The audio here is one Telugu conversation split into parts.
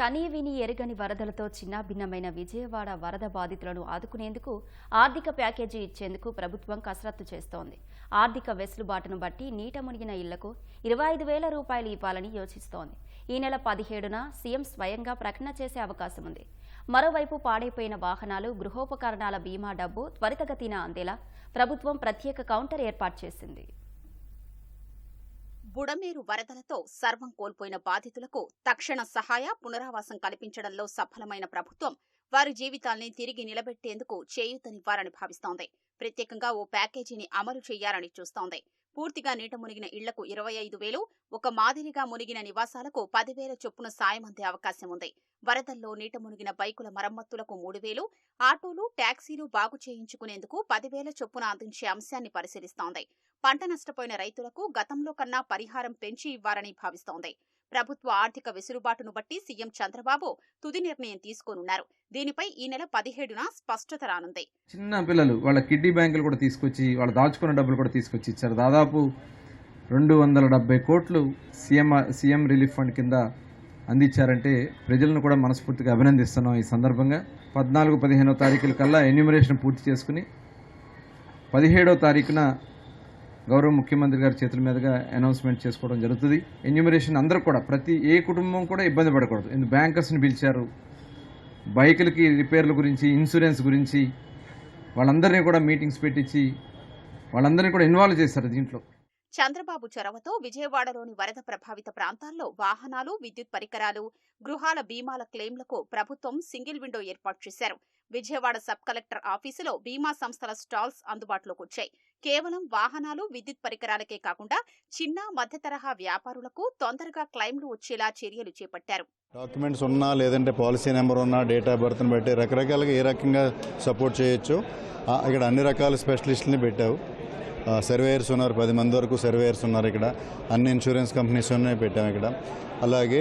కనీ విని ఎరగని వరదలతో చిన్నాభిన్నమైన విజయవాడ వరద బాధితులను ఆదుకునేందుకు ఆర్థిక ప్యాకేజీ ఇచ్చేందుకు ప్రభుత్వం కసరత్తు చేస్తోంది. ఆర్థిక వెసులుబాటును బట్టి నీట మునిగిన ఇళ్ళకు ఇరవై ఐదు వేల రూపాయలు ఇవ్వాలని యోచిస్తోంది. ఈ నెల పదిహేడున సీఎం స్వయంగా ప్రకటన చేసే అవకాశం ఉంది. మరోవైపు పాడైపోయిన వాహనాలు గృహోపకరణాల బీమా డబ్బు త్వరితగతిన అందేలా ప్రభుత్వం ప్రత్యేక కౌంటర్ ఏర్పాటు చేసింది. బుడమేరు వరదలతో సర్వం కోల్పోయిన బాధితులకు తక్షణ సహాయ పునరావాసం కల్పించడంలో సఫలమైన ప్రభుత్వం వారి జీవితాల్ని తిరిగి నిలబెట్టేందుకు చేయూతనివ్వాలని భావిస్తోంది. ప్రత్యేకంగా ఓ ప్యాకేజీని అమలు చేయాలని చూస్తోంది. పూర్తిగా నీట మునిగిన ఇళ్ళకు ఇరవై ఐదు వేలు ఒక మాదిరిగా మునిగిన నివాసాలకు పదివేల చొప్పున సాయం అందే అవకాశం ఉంది. వరదల్లో నీట మునిగిన బైకుల మరమ్మతులకు మూడు వేలు ఆటోలు ట్యాక్సీలు బాగు చేయించుకునేందుకు పదివేల చొప్పున అందించే అంశాన్ని పరిశీలిస్తోంది. పంట నష్టపోయిన రైతులకు గతంలో కన్నా పరిహారం పెంచి ఇవ్వాలని భావిస్తోంది. ప్రభుత్వ ఆర్థిక వెసులుబాటును బట్టి సీఎం చంద్రబాబు తుది నిర్ణయం తీసుకోనున్నారు. దీనిపై ఈ నెల పదిహేడున స్పష్టత రానుంది. చిన్న పిల్లలు వాళ్ళ కిడ్నీ బ్యాంకులు కూడా తీసుకొచ్చి వాళ్ళు దాచుకున్న డబ్బులు కూడా తీసుకొచ్చి ఇచ్చారు. దాదాపు రెండు వందల డెబ్బై కోట్లు సీఎం సీఎం రిలీఫ్ ఫండ్ కింద అందించారంటే ప్రజలను కూడా మనస్ఫూర్తిగా అభినందిస్తున్నాం ఈ సందర్భంగా. పద్నాలుగు పదిహేనో తారీఖుల కల్లా ఎన్యూమరేషన్ పూర్తి చేసుకుని పదిహేడో తారీఖున గౌరవ ముఖ్యమంత్రి గారి చేతుల మీదుగా అనౌన్స్మెంట్ చేసుకోవడం జరుగుతుంది. ఎన్యూమరేషన్ అందరూ కూడా ప్రతి ఏ కుటుంబం కూడా ఇబ్బంది పడకూడదు. ఎందుకు బ్యాంకర్స్ని పిలిచారు? బైకులకి రిపేర్ల గురించి ఇన్సూరెన్స్ గురించి వాళ్ళందరినీ కూడా మీటింగ్స్ పెట్టించి వాళ్ళందరినీ కూడా ఇన్వాల్వ్ చేశారు దీంట్లో. చంద్రబాబు చొరవతో విజయవాడలోని వరద ప్రభావిత ప్రాంతాల్లో వాహనాలు విద్యుత్ పరికరాలు గృహాల బీమాల క్లెయిమ్లకు ప్రభుత్వం సింగిల్ విండో ఏర్పాటు చేశారు. విజయవాడ సబ్ కలెక్టర్ ఆఫీసులో బీమా సంస్థల స్టాల్స్ అందుబాటులోకి వచ్చాయి. కేవలం వాహనాలు విద్యుత్ పరికరాలకే కాకుండా చిన్న మధ్య తరహా వ్యాపారులకు తొందరగా క్లైమ్లు వచ్చేలా చర్యలు చేపట్టారు. డాక్యుమెంట్స్ ఉన్నా లేదంటే పాలసీ నెంబర్ ఉన్నా డేట్ ఆఫ్ బర్త్ని బట్టి రకరకాలుగా ఏ రకంగా సపోర్ట్ చేయొచ్చు. ఇక్కడ అన్ని రకాల స్పెషలిస్టులని పెట్టావు. సర్వేయర్స్ ఉన్నారు. పది మంది వరకు సర్వేయర్స్ ఉన్నారు ఇక్కడ. అన్ని ఇన్సూరెన్స్ కంపెనీస్ ఉన్నాయి పెట్టాము ఇక్కడ. అలాగే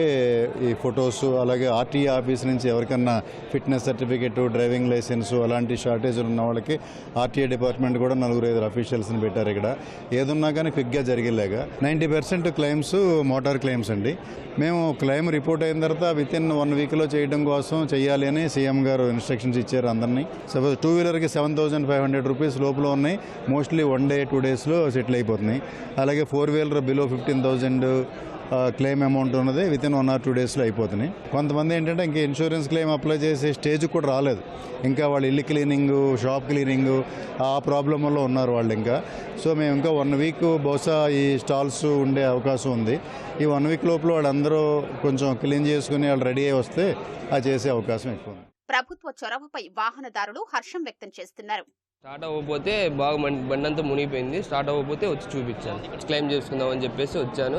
ఈ ఫొటోస్ అలాగే ఆర్టీఏ ఆఫీస్ నుంచి ఎవరికన్నా ఫిట్నెస్ సర్టిఫికెట్ డ్రైవింగ్ లైసెన్స్ అలాంటి షార్టేజ్లు ఉన్న వాళ్ళకి ఆర్టీఏ డిపార్ట్మెంట్ కూడా నలుగురు ఐదు అఫీషియల్స్ని పెట్టారు ఇక్కడ. ఏదున్నా కానీ క్విక్గా జరిగేలాగా. Ninety percent claims motor claims అండి. మేము క్లెయిమ్ రిపోర్ట్ అయిన తర్వాత విత్ ఇన్ వన్ వీక్లో చేయడం కోసం చేయాలి అని సీఎం గారు ఇన్స్ట్రక్షన్స్ ఇచ్చారు అందరినీ. Suppose two వీలర్కి seven thousand five hundred rupees లోపల ఉన్నాయి. మోస్ట్లీ వన్ డే టూ డేస్లో సెటిల్ అయిపోతున్నాయి. అలాగే four wheeler below fifteen thousand claim amount ఉన్నది. Within one or two డేస్లో అయిపోతున్నాయి. కొంతమంది ఏంటంటే ఇంకా ఇన్సూరెన్స్ క్లెయిమ్ అప్లై చేసే స్టేజ్ కూడా రాలేదు. ఇంకా వాళ్ళు ఇల్లు క్లీనింగ్ షాప్ క్లీనింగ్ ఆ ప్రాబ్లం వల్ల ఉన్నారు వాళ్ళు ఇంకా. సో మేము ఇంకా వన్ వీక్ బహుశా ఈ స్టాల్స్ ఉండే అవకాశం ఉంది. ఈ వన్ వీక్ లోపల వాళ్ళందరూ కొంచెం క్లీన్ చేసుకుని వాళ్ళు రెడీ అయ్యి వస్తే అది చేసే అవకాశం ఎక్కువ ఉంది. ప్రభుత్వ చొరవపై వాహనదారులు హర్షం వ్యక్తం చేస్తున్నారు. స్టార్ట్ అవ్వకపోతే బాగా మం- బండి అంతా మునిగిపోయింది. స్టార్ట్ అవ్వకపోతే వచ్చి చూపించాను. క్లెయిమ్ చేసుకుందాం అని చెప్పేసి వచ్చాను.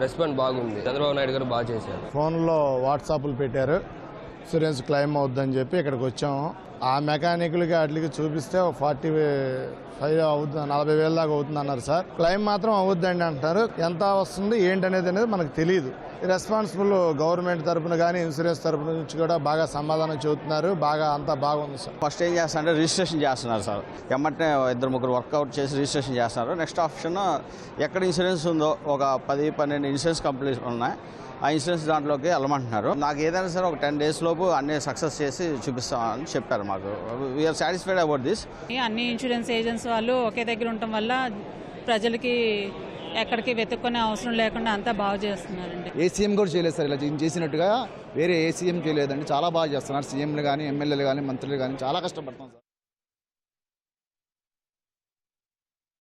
రెస్పాండ్ బాగుంది. చంద్రబాబు నాయుడు గారు బాగా చేశారు. ఫోన్లో వాట్సాప్లు పెట్టారు. ఇన్సూరెన్స్ క్లెయిమ్ అవుద్దని చెప్పి ఇక్కడికి వచ్చాము ఆ మెకానిక్లకి వాటికి చూపిస్తే ఫార్టీ ఫైవ్ అవుతుంది నలభై వేల దాకా అవుతుంది అన్నారు సార్. క్లెయిమ్ మాత్రం అవుద్దండి అంటారు. ఎంత వస్తుంది ఏంటనేది అనేది మనకు తెలియదు రెస్పాన్సిబుల్ గవర్నమెంట్ తరపున కానీ ఇన్సూరెన్స్ తరపున నుంచి కూడా బాగా సమాధానం చెబుతున్నారు. బాగా అంతా బాగుంది సార్. ఫస్ట్ ఏం చేస్తారంటే రిజిస్ట్రేషన్ చేస్తున్నారు సార్. ఎమ్మటే ఇద్దరు ముగ్గురు వర్కౌట్ చేసి రిజిస్ట్రేషన్ చేస్తున్నారు. నెక్స్ట్ ఆప్షన్ ఎక్కడ ఇన్సూరెన్స్ ఉందో ఒక పది పన్నెండు ఇన్సూరెన్స్ కంపెనీస్ ఉన్నాయి. ఆ ఇన్సూరెన్స్ దాంట్లోకి వెళ్ళమంటున్నారు. నాకు ఏదైనా సరే ఒక టెన్ డేస్ లోపు అన్ని సక్సెస్ చేసి చూపిస్తామని చెప్పారు మాకు. వీఆర్ సాటిస్ఫైడ్ అబౌట్ దిస్ అన్ని ఇన్సూరెన్స్ ఏజెంట్స్ వాళ్ళు ఒకే దగ్గర ఉండటం వల్ల ప్రజలకి ఎక్కడికి వెతుక్కునే అవసరం లేకుండా అంతా బాగా చేస్తున్నారండి. ఏ సీఎం కూడా చేయలేదు సార్ ఇలా చేసినట్టుగా వేరే ఏ సీఎం చేయలేదండి. చాలా బాగా చేస్తున్నారు. సీఎంలు కానీ ఎమ్మెల్యేలు కానీ మంత్రులు కానీ చాలా కష్టపడుతున్నాం సార్.